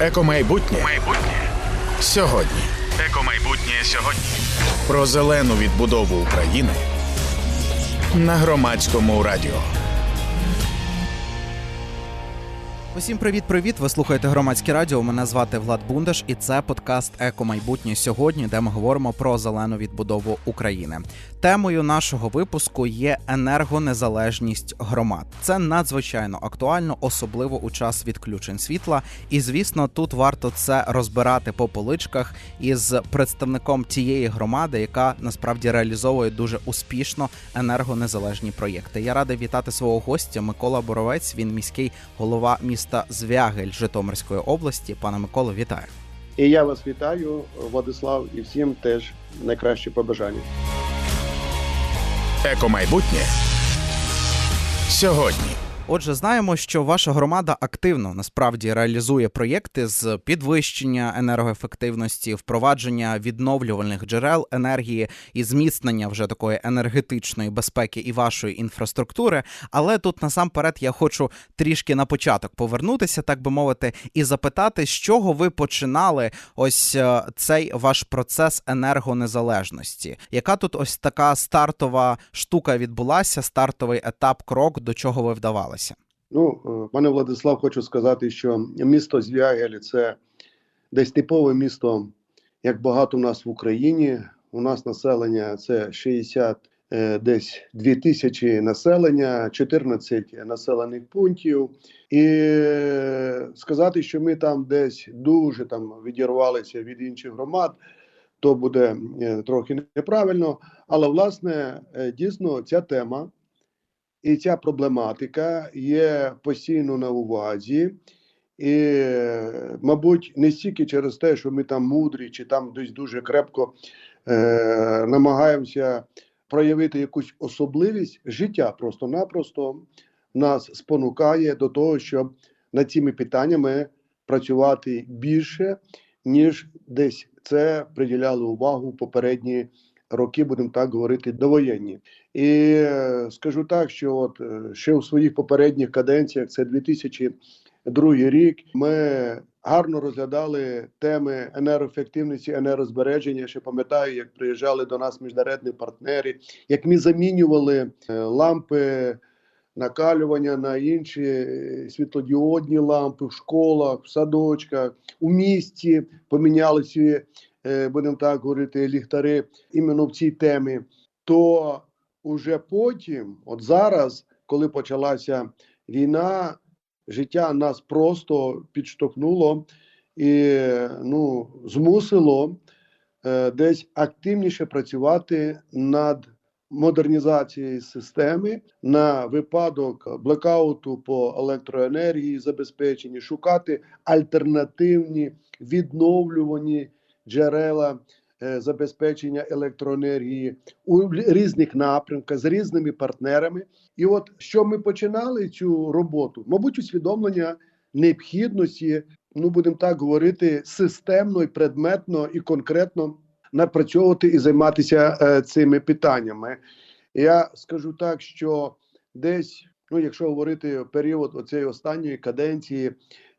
Екомайбутнє Майбутнє. сьогодні. Екомайбутнє сьогодні. Про зелену відбудову України на громадському радіо. Усім привіт, привіт! Ви слухаєте громадське радіо. Мене звати Влад Бундаш, і це подкаст Еко майбутнє сьогодні, де ми говоримо про зелену відбудову України. Темою нашого випуску є енергонезалежність громад. Це надзвичайно актуально, особливо у час відключень світла. І звісно, тут варто це розбирати по поличках із представником тієї громади, яка насправді реалізовує дуже успішно енергонезалежні проєкти. Я радий вітати свого гостя Микола Боровець. Він міський голова міста Звягель Житомирської області. Пане Миколо, вітаю. І я вас вітаю, Владислав, і всім теж найкращі побажання. Екомайбутнє сьогодні. Отже, знаємо, що ваша громада активно насправді реалізує проєкти з підвищення енергоефективності, впровадження відновлювальних джерел енергії і зміцнення вже такої енергетичної безпеки і вашої інфраструктури. Але тут насамперед я хочу трішки на початок повернутися, так би мовити, і запитати, з чого ви починали ось е, цей ваш процес енергонезалежності? Яка тут ось така стартова штука відбулася, стартовий етап, крок, до чого ви вдавалися? Ну, е, пане Владислав, хочу сказати, що місто Звягель – це десь типове місто, як багато у нас в Україні. У нас населення це 60 е, десь 2 тисячі населення, 14 населених пунктів. І е, сказати, що ми там десь дуже там відірвалися від інших громад, то буде трохи неправильно. Але власне дійсно ця тема і ця проблематика є постійно на увазі. І, мабуть, не стільки через те, що ми там мудрі, чи там десь дуже крепко е, намагаємося проявити якусь особливість, життя просто-напросто нас спонукає до того, щоб над цими питаннями працювати більше, ніж десь це приділяли увагу попередні роки, будемо так говорити, довоєнні. І е, скажу так, що от е, ще у своїх попередніх каденціях, це 2002 рік, ми гарно розглядали теми енергоефективності, енергозбереження. Ще пам'ятаю, як приїжджали до нас міжнародні партнери, як ми замінювали е, лампи. Накалювання на інші світлодіодні лампи в школах, в садочках, у місті поміняли е, будемо так говорити, ліхтари іменно в цій темі. То уже потім, от зараз, коли почалася війна, життя нас просто підштовхнуло і ну, змусило е, десь активніше працювати над модернізацією системи на випадок блекауту по електроенергії, забезпеченні, шукати альтернативні відновлювані джерела забезпечення електроенергії у різних напрямках з різними партнерами. І от що ми починали цю роботу, мабуть, усвідомлення необхідності, ну будемо так говорити, системно і предметно і конкретно напрацьовувати і займатися е, цими питаннями. Я скажу так, що десь, ну якщо говорити період оцієї останньої каденції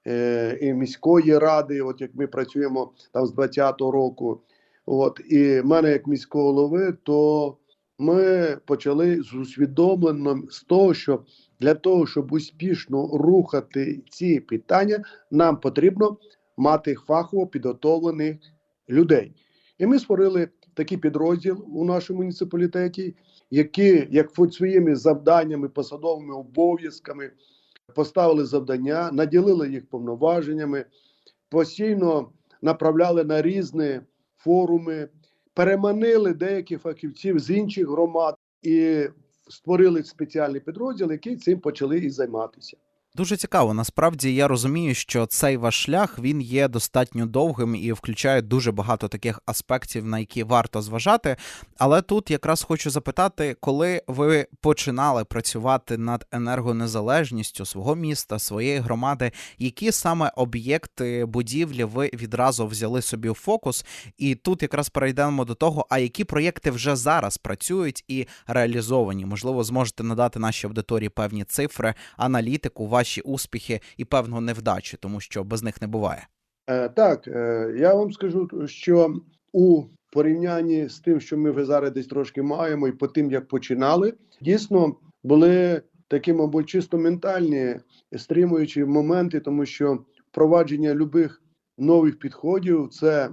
е, і міської ради, от як ми працюємо там з 20-го року, от і мене як міського голови, то ми почали з усвідомленням з того, що для того, щоб успішно рухати ці питання, нам потрібно мати фахово підготовлених людей. І ми створили такий підрозділ у нашому муніципалітеті, які, як своїми завданнями, посадовими обов'язками, поставили завдання, наділили їх повноваженнями, постійно направляли на різні форуми, переманили деяких фахівців з інших громад і створили спеціальний підрозділ, який цим почали і займатися. Дуже цікаво. Насправді я розумію, що цей ваш шлях він є достатньо довгим і включає дуже багато таких аспектів, на які варто зважати. Але тут якраз хочу запитати, коли ви починали працювати над енергонезалежністю свого міста, своєї громади, які саме об'єкти будівлі ви відразу взяли собі в фокус? І тут якраз перейдемо до того, а які проєкти вже зараз працюють і реалізовані? Можливо, зможете надати нашій аудиторії певні цифри, аналітику, ваші успіхи і певну невдачу, тому що без них не буває. Е, Так, е, я вам скажу, що у порівнянні з тим, що ми вже зараз десь трошки маємо, і по тим, як починали, дійсно були такі, мабуть, чисто ментальні стримуючі моменти, тому що впровадження любих нових підходів це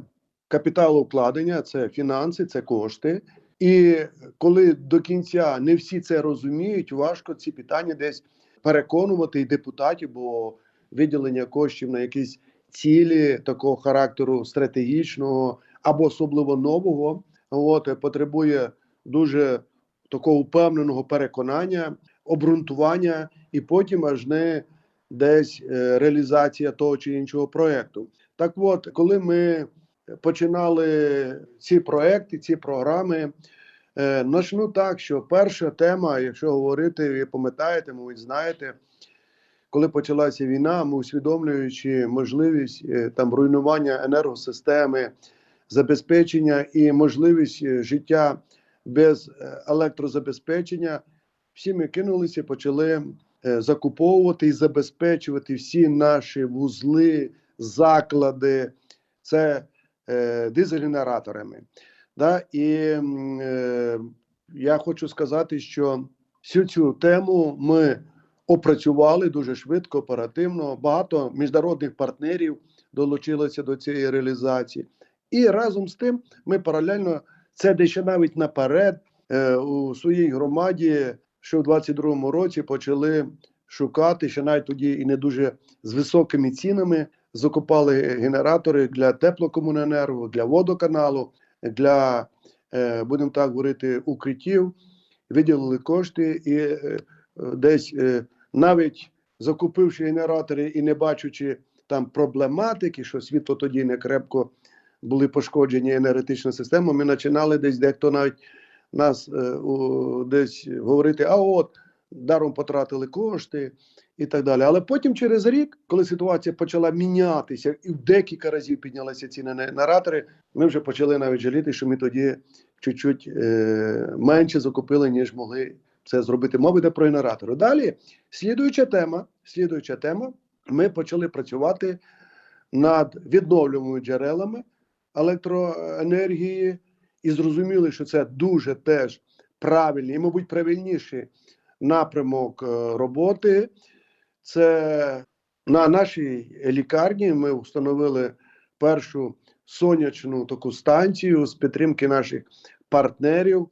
капіталовкладення, це фінанси, це кошти. І коли до кінця не всі це розуміють, важко ці питання десь переконувати і депутатів, бо виділення коштів на якісь цілі такого характеру стратегічного або особливо нового, от потребує дуже такого впевненого переконання, обґрунтування, і потім аж не десь е, реалізація того чи іншого проекту. Так, от, коли ми починали ці проекти, ці програми. Е, Начну так, що перша тема, якщо говорити, ви пам'ятаєте, мабуть, знаєте, коли почалася війна, ми усвідомлюючи можливість е, там руйнування енергосистеми, забезпечення і можливість е, життя без е, електрозабезпечення, всі ми кинулися, почали е, закуповувати і забезпечувати всі наші вузли, заклади, це е, дизель-генераторами. Да? І е, я хочу сказати, що всю цю тему ми опрацювали дуже швидко, оперативно. Багато міжнародних партнерів долучилося до цієї реалізації. І разом з тим ми паралельно це дещо навіть наперед е, у своїй громаді, що в 22-му році почали шукати, ще навіть тоді і не дуже з високими цінами. Закупали генератори для теплокомуненерго, для водоканалу, для, е, будемо так говорити, укриттів, виділили кошти і е, десь е, навіть закупивши генератори і не бачучи там проблематики, що світло тоді не крепко були пошкоджені енергетична система, ми починали десь дехто навіть нас десь говорити, а от даром потратили кошти і так далі. Але потім через рік, коли ситуація почала мінятися, і в декілька разів піднялися ціни на генератори, ми вже почали навіть жаліти, що ми тоді чуть-чуть е, менше закупили, ніж могли це зробити. Мова йде про генератори. Далі, слідуюча тема, слідуюча тема, ми почали працювати над відновлюваними джерелами електроенергії і зрозуміли, що це дуже теж правильний і, мабуть, правильніший напрямок е, роботи. Це на нашій лікарні ми встановили першу сонячну таку станцію з підтримки наших партнерів,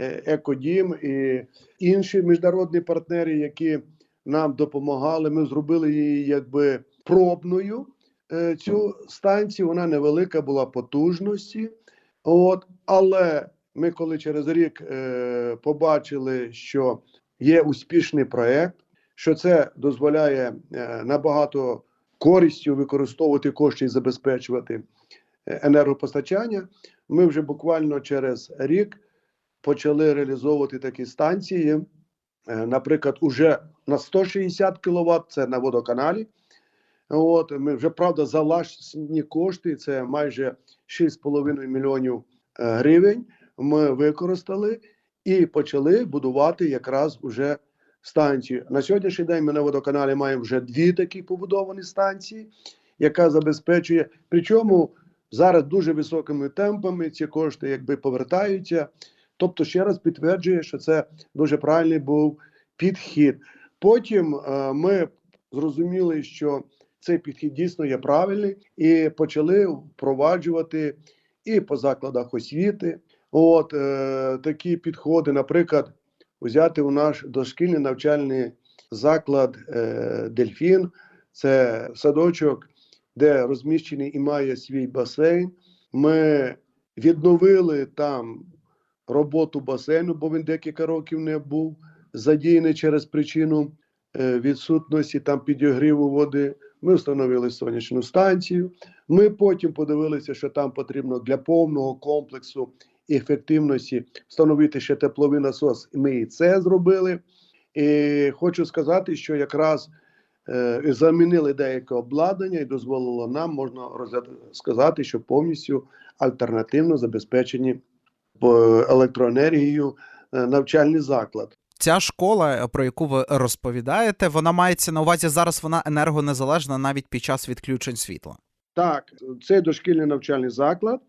е, Екодім і інші міжнародні партнери, які нам допомагали. Ми зробили її якби пробною. е, Цю станцію вона невелика була потужності. От, але ми, коли через рік е, побачили, що є успішний проект, що це дозволяє е, набагато користю використовувати кошти і забезпечувати е, енергопостачання. Ми вже буквально через рік почали реалізовувати такі станції. Е, Наприклад, уже на 160 кВт, це на водоканалі. От ми вже правда за власні кошти, це майже 6,5 мільйонів гривень. Ми використали і почали будувати якраз уже станцію. На сьогоднішній день ми на водоканалі маємо вже дві такі побудовані станції, яка забезпечує. Причому зараз дуже високими темпами ці кошти якби повертаються. Тобто, ще раз підтверджує, що це дуже правильний був підхід. Потім е, ми зрозуміли, що цей підхід дійсно є правильний, і почали впроваджувати і по закладах освіти. От е, такі підходи, наприклад, взяти у наш дошкільний навчальний заклад е, Дельфін, це садочок, де розміщений і має свій басейн. Ми відновили там роботу басейну, бо він декілька років не був задіяний через причину е, відсутності там підігріву води. Ми встановили сонячну станцію. Ми потім подивилися, що там потрібно для повного комплексу ефективності встановити ще тепловий насос, ми і це зробили. І хочу сказати, що якраз е, замінили деяке обладнання і дозволило нам, можна розгляд- сказати, що повністю альтернативно забезпечені е, електроенергією е, навчальний заклад. Ця школа, про яку ви розповідаєте, вона мається на увазі зараз. Вона енергонезалежна навіть під час відключень світла. Так, цей дошкільний навчальний заклад.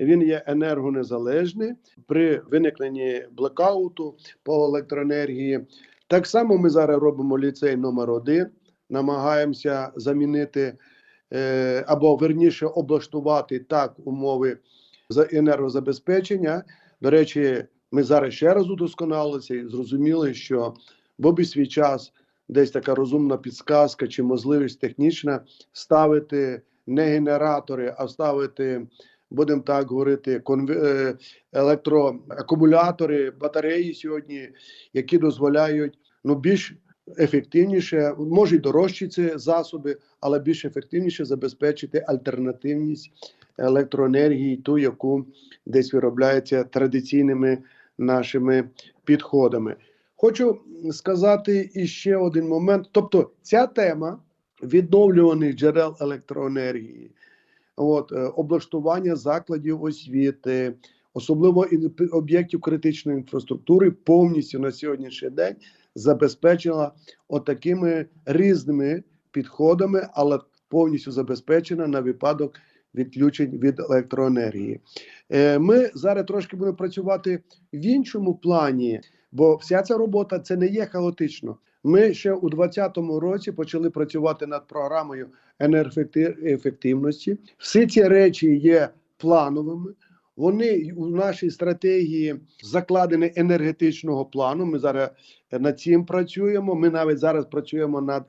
Він є енергонезалежний при виникненні блекауту по електроенергії. Так само ми зараз робимо ліцей номер один, намагаємося замінити е, або верніше облаштувати так умови за енергозабезпечення. До речі, ми зараз ще раз удосконалилися і зрозуміли, що був і свій час десь така розумна підсказка чи можливість технічна ставити не генератори, а ставити, будемо так говорити, е, електроакумулятори, батареї сьогодні, які дозволяють ну більш ефективніше, може й дорожчі ці засоби, але більш ефективніше забезпечити альтернативність електроенергії, ту, яку десь виробляється традиційними нашими підходами. Хочу сказати іще один момент. Тобто, ця тема відновлюваних джерел електроенергії, от, е, облаштування закладів освіти, особливо об'єктів критичної інфраструктури, повністю на сьогоднішній день забезпечена отакими різними підходами, але повністю забезпечена на випадок відключень від електроенергії. Е, Ми зараз трошки будемо працювати в іншому плані, бо вся ця робота це не є хаотично. Ми ще у 2020 році почали працювати над програмою енергоефективності. Всі ці речі є плановими. Вони у нашій стратегії закладені енергетичного плану. Ми зараз над цим працюємо. Ми навіть зараз працюємо над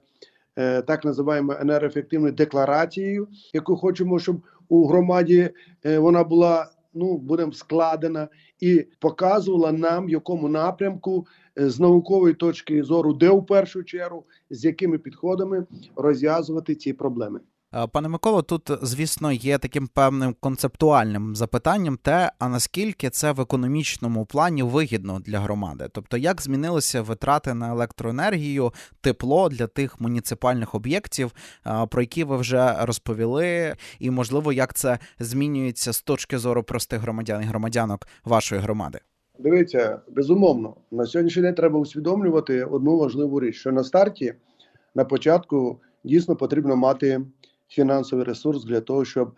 е, так називаємо енергоефективною декларацією, яку хочемо, щоб у громаді е, вона була ну будемо складена і показувала нам, в якому напрямку е, з наукової точки зору, де в першу чергу, з якими підходами розв'язувати ці проблеми. Е, Пане Миколо, тут, звісно, є таким певним концептуальним запитанням те, а наскільки це в економічному плані вигідно для громади? Тобто, як змінилися витрати на електроенергію, тепло для тих муніципальних об'єктів, е, про які ви вже розповіли, і можливо, як це змінюється з точки зору простих громадян і громадянок вашої громади? Дивіться, безумовно, на сьогоднішній день треба усвідомлювати одну важливу річ: що на старті, на початку, дійсно потрібно мати фінансовий ресурс для того, щоб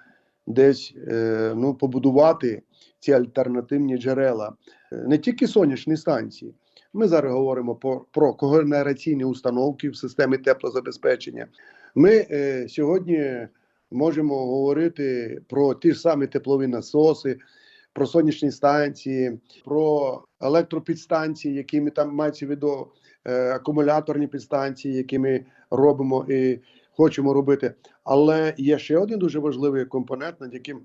десь е, ну, побудувати ці альтернативні джерела, Е, не тільки сонячні станції. Ми зараз говоримо про, про когенераційні установки в системі теплозабезпечення. Ми е, сьогодні можемо говорити про ті ж самі теплові насоси, про сонячні станції, про електропідстанції, які ми там мається в виду е, акумуляторні підстанції, які ми робимо і хочемо робити. Але є ще один дуже важливий компонент, над яким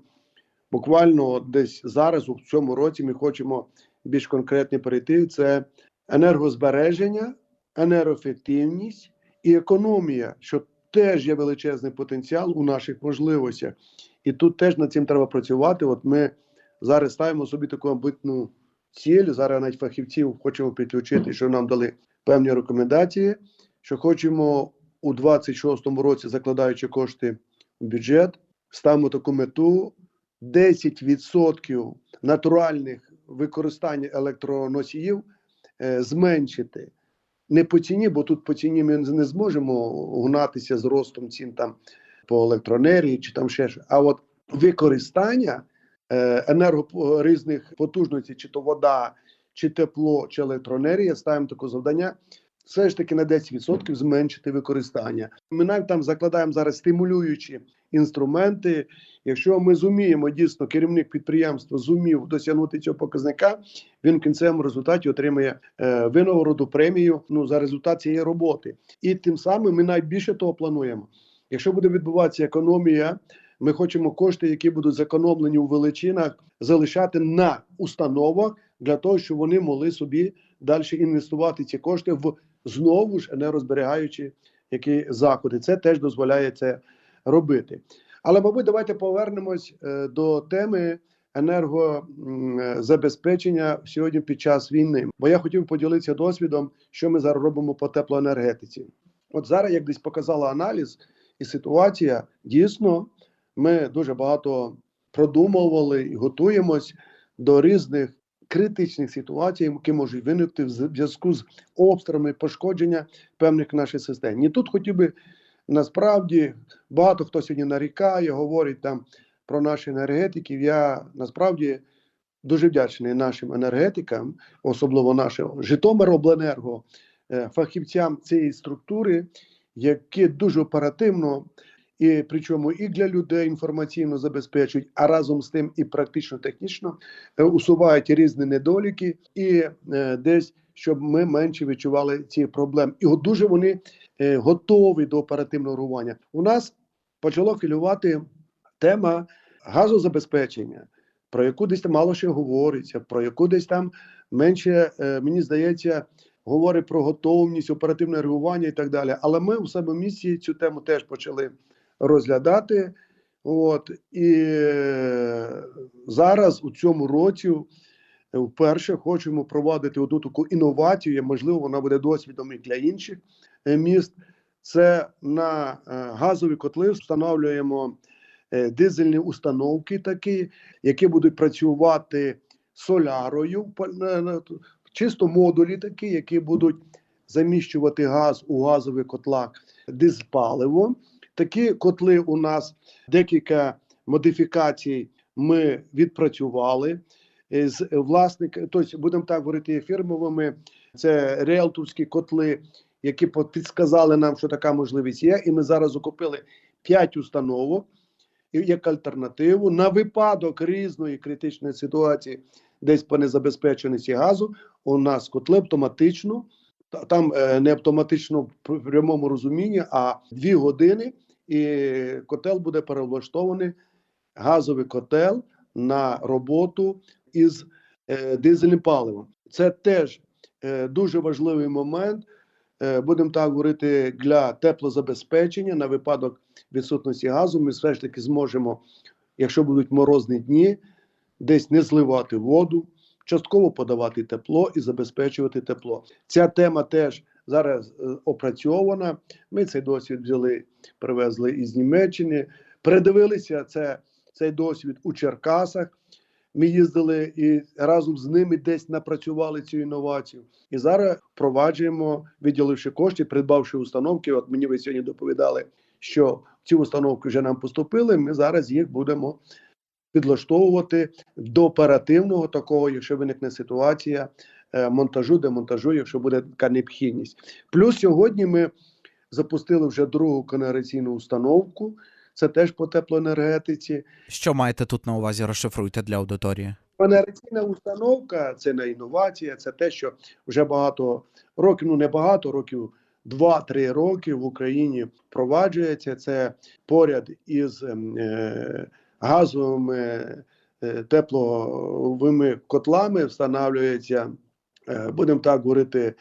буквально десь зараз, у цьому році, ми хочемо більш конкретно перейти. Це енергозбереження, енергоефективність і економія, що теж є величезний потенціал у наших можливостях. І тут теж над цим треба працювати. От ми зараз ставимо собі таку амбитну ціль. Зараз навіть фахівців хочемо підключити, що нам дали певні рекомендації, що хочемо у 26-му році, закладаючи кошти в бюджет, ставимо таку мету 10% натуральних використання електроносіїв е, зменшити. Не по ціні, бо тут по ціні ми не зможемо гнатися з ростом цін там по електроенергії чи там ще. щось. А от використання е, енерго різних потужностей, чи то вода, чи тепло, чи електроенергія, ставимо таке завдання. Все ж таки на 10% зменшити використання. Ми навіть там закладаємо зараз стимулюючі інструменти. Якщо ми зуміємо дійсно, керівник підприємства зумів досягнути цього показника, він в кінцевому результаті отримає е, винагороду, премію ну за результат цієї роботи. І тим самим ми навіть більше того плануємо. Якщо буде відбуватися економія, ми хочемо кошти, які будуть зекономлені у величинах, залишати на установах для того, щоб вони могли собі далі інвестувати ці кошти в знову ж енергозберігаючі які заходи. Це теж дозволяє це робити. Але, мабуть, давайте повернемось е, до теми енергозабезпечення сьогодні під час війни. Бо я хотів поділитися досвідом, що ми зараз робимо по теплоенергетиці. От зараз, як десь показала аналіз і ситуація, дійсно, ми дуже багато продумували і готуємось до різних критичних ситуацій, які можуть виникти в зв'язку з обстрілами пошкодження певних наших систем. І тут хотів би насправді багато хто сьогодні нарікає, говорить там про наших енергетиків. Я насправді дуже вдячний нашим енергетикам, особливо нашого Житомиробленерго, е, фахівцям цієї структури, які дуже оперативно. І причому і для людей інформаційно забезпечують, а разом з тим і практично технічно е, усувають різні недоліки, і е, десь щоб ми менше відчували ці проблеми. І от дуже вони е, готові до оперативного реагування. У нас почало хвилювати тема газозабезпечення, про яку десь там мало ще говориться, про яку десь там менше, е, мені здається, говорить про готовність, оперативне реагування і так далі. Але ми у себе в місті цю тему теж почали розглядати. От і е, зараз у цьому році е, вперше хочемо проводити одну таку інновацію. Можливо, вона буде досвідом і для інших е, міст. Це на газові котли встановлюємо дизельні установки, такі, які будуть працювати солярою, чисто модулі, такі, які будуть заміщувати газ у газових котлах дизпаливо. Такі котли у нас декілька модифікацій ми відпрацювали Е, з власник, тобто будемо так говорити фірмовими. Це реалторські котли, які підсказали нам, що така можливість є. І ми зараз закупили 5 установок як альтернативу на випадок різної критичної ситуації, десь по незабезпеченості газу. У нас котли автоматично. Там е, не автоматично в прямому розумінні, а дві години, і котел буде перевлаштований газовий котел на роботу із е, дизельним паливом. Це теж е, дуже важливий момент. Е, будемо так говорити для теплозабезпечення на випадок відсутності газу. Ми все ж таки зможемо, якщо будуть морозні дні, десь не зливати воду, частково подавати тепло і забезпечувати тепло. Ця тема теж зараз е, опрацьована. Ми цей досвід взяли, привезли із Німеччини, передивилися це, цей досвід у Черкасах. Ми їздили і разом з ними десь напрацювали цю інновацію. І зараз впроваджуємо, виділивши кошти, придбавши установки. От мені ви сьогодні доповідали, що ці установки вже нам поступили. Ми зараз їх будемо підлаштовувати до оперативного такого, якщо виникне ситуація монтажу, демонтажу, якщо буде така необхідність. Плюс сьогодні ми запустили вже другу конеграційну установку. Це теж по теплоенергетиці. Що маєте тут на увазі? Розшифруйте для аудиторії. Енергаційна установка це не інновація, це те, що вже багато років, ну не багато років, 2-3 роки в Україні впроваджується. Це поряд із ем, е, газовими е, тепловими котлами встановлюється, е, будемо так говорити,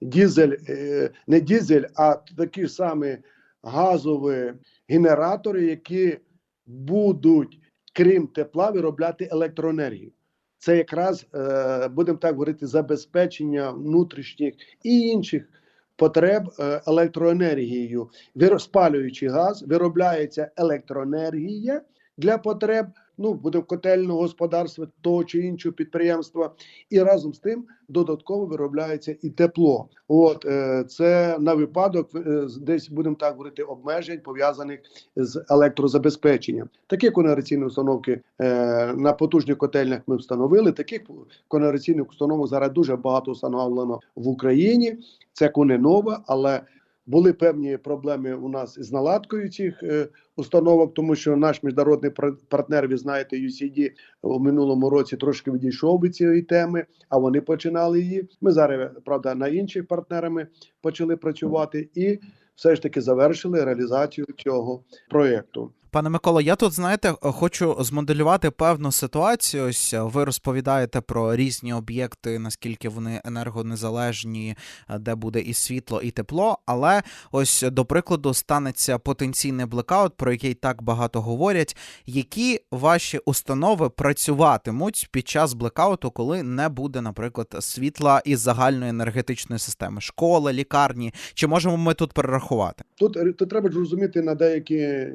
дізель, е, не дізель, а такі самі газові генератори, які будуть крім тепла, виробляти електроенергію. Це якраз е, будемо так говорити, забезпечення внутрішніх і інших потреб е, електроенергією. Спалюючи газ, виробляється електроенергія для потреб. Ну, буде котельного господарства того чи іншого підприємства, і разом з тим додатково виробляється і тепло. От е, це на випадок е, десь будемо так говорити обмежень пов'язаних з електрозабезпеченням. Такі конеграційні установки е, на потужних котельнях ми встановили. Таких конеграційних установок зараз дуже багато встановлено в Україні. Це коне нова, але були певні проблеми у нас із наладкою цих е, установок, тому що наш міжнародний пар- партнер, ви знаєте, UCD у минулому році трошки відійшов від цієї теми, а вони починали її. Ми зараз, правда, на інших партнерами почали працювати і все ж таки завершили реалізацію цього проєкту. Пане Миколо, я тут знаєте, хочу змоделювати певну ситуацію. Ось ви розповідаєте про різні об'єкти, наскільки вони енергонезалежні, де буде і світло, і тепло. Але ось до прикладу станеться потенційний блекаут, про який так багато говорять. Які ваші установи працюватимуть під час блекауту, коли не буде, наприклад, світла із загальної енергетичної системи, школи, лікарні? Чи можемо ми тут перерахувати? Тут, е, тут треба ж розуміти на деякі е,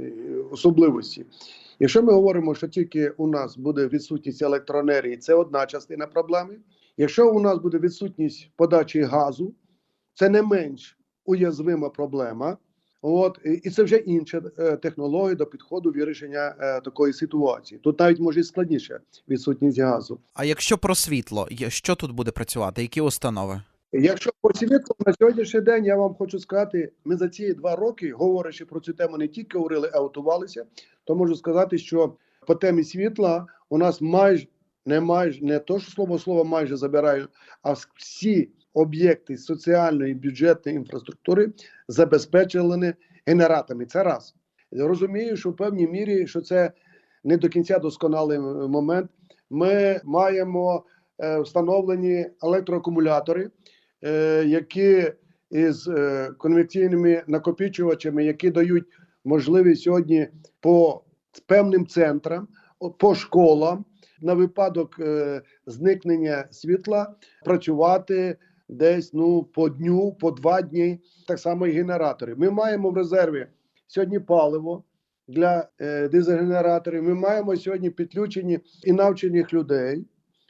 особливості. Якщо ми говоримо, що тільки у нас буде відсутність електроенергії, це одна частина проблеми. Якщо у нас буде відсутність подачі газу, це не менш уязвима проблема. От і це вже інша е, технологія до підходу вирішення е, такої ситуації. Тут навіть може і складніше відсутність газу. А якщо про світло, що тут буде працювати? Які установи? Якщо по світлу на сьогоднішній день, я вам хочу сказати, ми за ці два роки, говорячи про цю тему, не тільки говорили, а готувалися, то можу сказати, що по темі світла у нас майже не майже не то, що слово слово майже забираю, а всі об'єкти соціальної бюджетної інфраструктури забезпечені генераторами. Це раз. Я розумію, що в певній мірі, що це не до кінця досконалий момент. Ми маємо е, встановлені електроакумулятори, які із е, конвекційними накопичувачами, які дають можливість сьогодні по певним центрам, по школам на випадок е, зникнення світла працювати десь ну по дню, по два дні. Так само і генератори. Ми маємо в резерві сьогодні паливо для е, дизель-генераторів. Ми маємо сьогодні підключені і навчених людей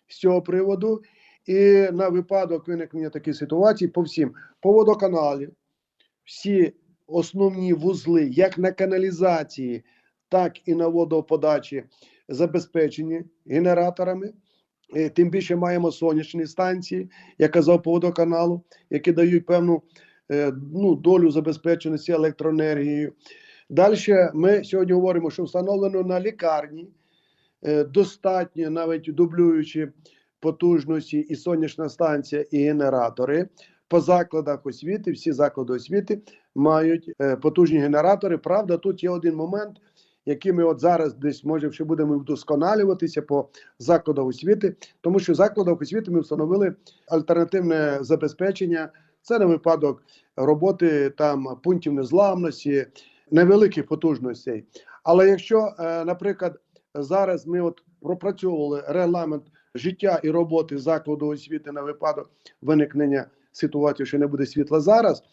з цього приводу. І на випадок виникнення такої ситуації по всім по водоканалі, всі основні вузли, як на каналізації, так і на водоподачі, забезпечені генераторами. Е, Тим більше маємо сонячні станції, я казав по водоканалу, які дають певну е, ну, долю забезпеченості електроенергією. Далі ми сьогодні говоримо, що встановлено на лікарні е, достатньо, навіть дублюючи потужності і сонячна станція, і генератори. По закладах освіти, всі заклади освіти мають е, потужні генератори. Правда, тут є один момент, який ми от зараз десь може ще будемо вдосконалюватися по закладах освіти, тому що в закладах освіти ми встановили альтернативне забезпечення. Це на випадок роботи там пунктів незламності, невеликих потужностей. Але якщо, е, наприклад, зараз ми от пропрацьовували регламент життя і роботи закладу освіти на випадок виникнення ситуації, що не буде світла зараз.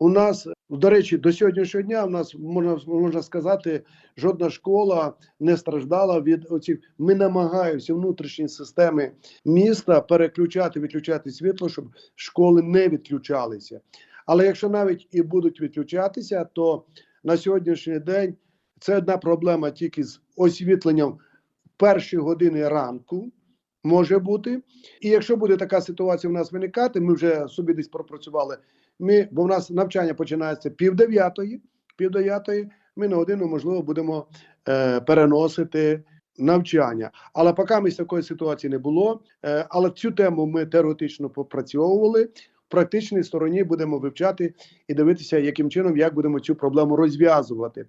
У нас, до речі, до сьогоднішнього дня у нас можна можна сказати, жодна школа не страждала від оцих. Ми намагаємося внутрішні системи міста переключати, відключати світло, щоб школи не відключалися. Але якщо навіть і будуть відключатися, то на сьогоднішній день це одна проблема тільки з освітленням в перші години ранку. Може бути, і якщо буде така ситуація в нас виникати, ми вже собі десь пропрацювали. Ми, бо в нас навчання починається пів дев'ятої, пів дев'ятої. Ми на годину можливо будемо е, переносити навчання. Але поки ми такої ситуації не було. Е, але цю тему ми теоретично попрацьовували. В практичній стороні будемо вивчати і дивитися, яким чином як будемо цю проблему розв'язувати.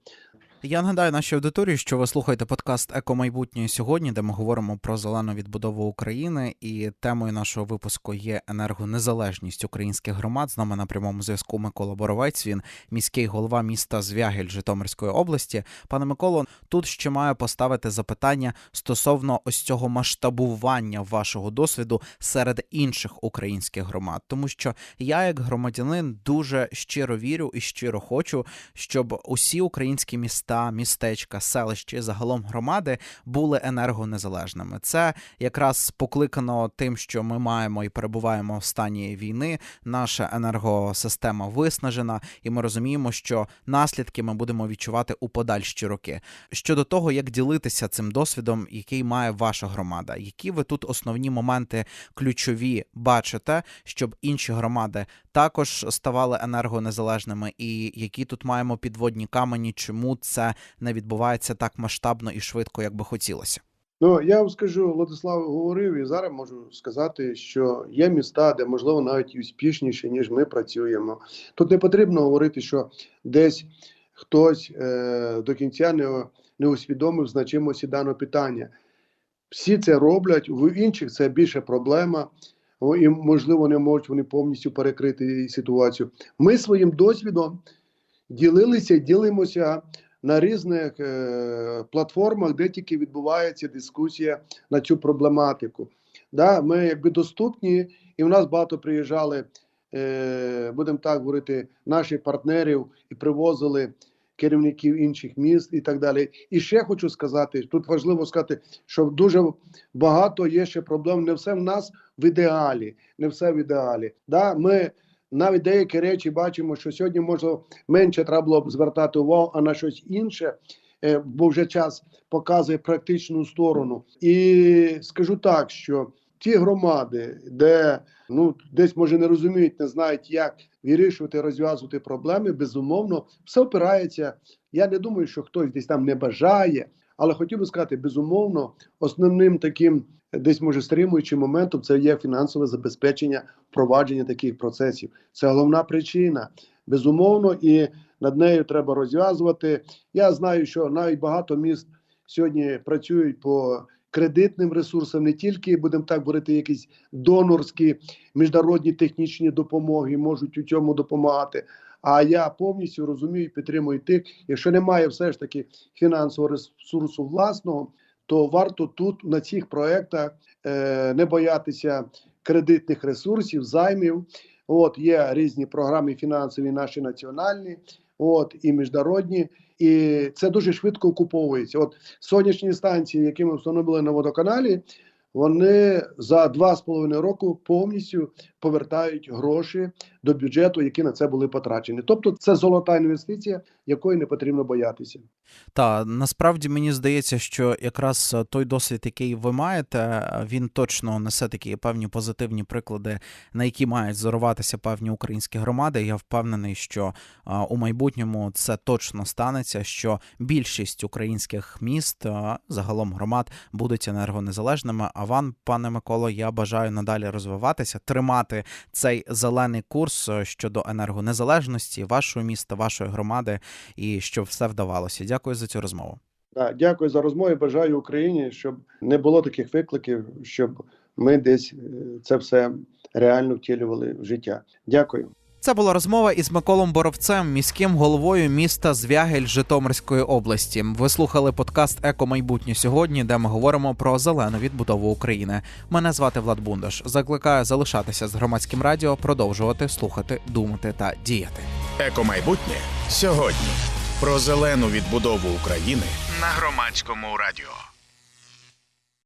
Я нагадаю нашій аудиторії, що ви слухаєте подкаст Еко майбутнє сьогодні, де ми говоримо про зелену відбудову України. І темою нашого випуску є енергонезалежність українських громад. З нами на прямому зв'язку Микола Боровець. Він міський голова міста Звягель Житомирської області. Пане Миколо, тут ще маю поставити запитання стосовно ось цього масштабування вашого досвіду серед інших українських громад, тому що я, як громадянин, дуже щиро вірю і щиро хочу, щоб усі українські міста, містечка, селища, і загалом громади були енергонезалежними. Це якраз покликано тим, що ми маємо і перебуваємо в стані війни. Наша енергосистема виснажена, і ми розуміємо, що наслідки ми будемо відчувати у подальші роки. Щодо того, як ділитися цим досвідом, який має ваша громада, які ви тут основні моменти ключові бачите, щоб інші громади також ставали енергонезалежними, і які тут маємо підводні камені, чому це не відбувається так масштабно і швидко, як би хотілося. Ну я вам скажу, Владислав говорив, і зараз можу сказати, що є міста, де можливо навіть успішніше, ніж ми працюємо. Тут не потрібно говорити, що десь хтось е, до кінця не, не усвідомив значимості даного питання. Всі це роблять, в інших це більше проблема. І можливо не можуть вони повністю перекрити ситуацію. Ми своїм досвідом ділилися, ділимося на різних е, платформах, де тільки відбувається дискусія на цю проблематику. Да, ми якби доступні, і в нас багато приїжджали, е, будемо так говорити, наших партнерів і привозили керівників інших міст і так далі. І ще хочу сказати: тут важливо сказати, що дуже багато є ще проблем. Не все в нас в ідеалі, не все в ідеалі. Да, ми навіть деякі речі бачимо, що сьогодні може менше треба було б звертати увагу, а на щось інше, е, бо вже час показує практичну сторону. І скажу так, що ті громади, де ну десь може не розуміють, не знають, як вирішувати, розв'язувати проблеми, безумовно, все опирається. Я не думаю, що хтось десь там не бажає, але хотів би сказати, безумовно, основним таким десь може стримуючим моментом це є фінансове забезпечення впровадження таких процесів. Це головна причина. Безумовно, і над нею треба розв'язувати. Я знаю, що навіть багато міст сьогодні працюють по кредитним ресурсам, не тільки будемо так говорити, якісь донорські міжнародні технічні допомоги можуть у цьому допомагати. А я повністю розумію і підтримую тих, якщо немає все ж таки фінансового ресурсу власного, то варто тут на цих проектах е, не боятися кредитних ресурсів, займів. От є різні програми фінансові, наші національні, от і міжнародні, і це дуже швидко окуповується. От сонячні станції, які ми встановили на водоканалі, вони за два з половиною року повністю повертають гроші до бюджету, які на це були потрачені. Тобто, це золота інвестиція, якої не потрібно боятися. Та насправді мені здається, що якраз е, той досвід, який ви маєте, е, він точно несе такі певні позитивні приклади, на які мають зорватися певні українські громади. Я впевнений, що у майбутньому це точно станеться, що більшість українських міст, загалом громад, будуть енергонезалежними. А вам, пане Миколо, я бажаю надалі розвиватися, тримати цей зелений курс е, щодо енергонезалежності вашого міста, вашої громади, і щоб все вдавалося. Дякую за цю розмову. Так, дякую за розмову. Бажаю Україні, щоб не було таких викликів, щоб ми десь е, це все реально втілювали в життя. Дякую. Це була розмова із Миколом Боровцем, міським головою міста Звягель Житомирської області. Ви слухали подкаст Еко майбутнє сьогодні, де ми говоримо про зелену відбудову України. Мене звати Влад Бундаш. Закликаю залишатися з громадським радіо, продовжувати слухати, думати та діяти. Екомайбутнє сьогодні. Про зелену відбудову України на громадському радіо.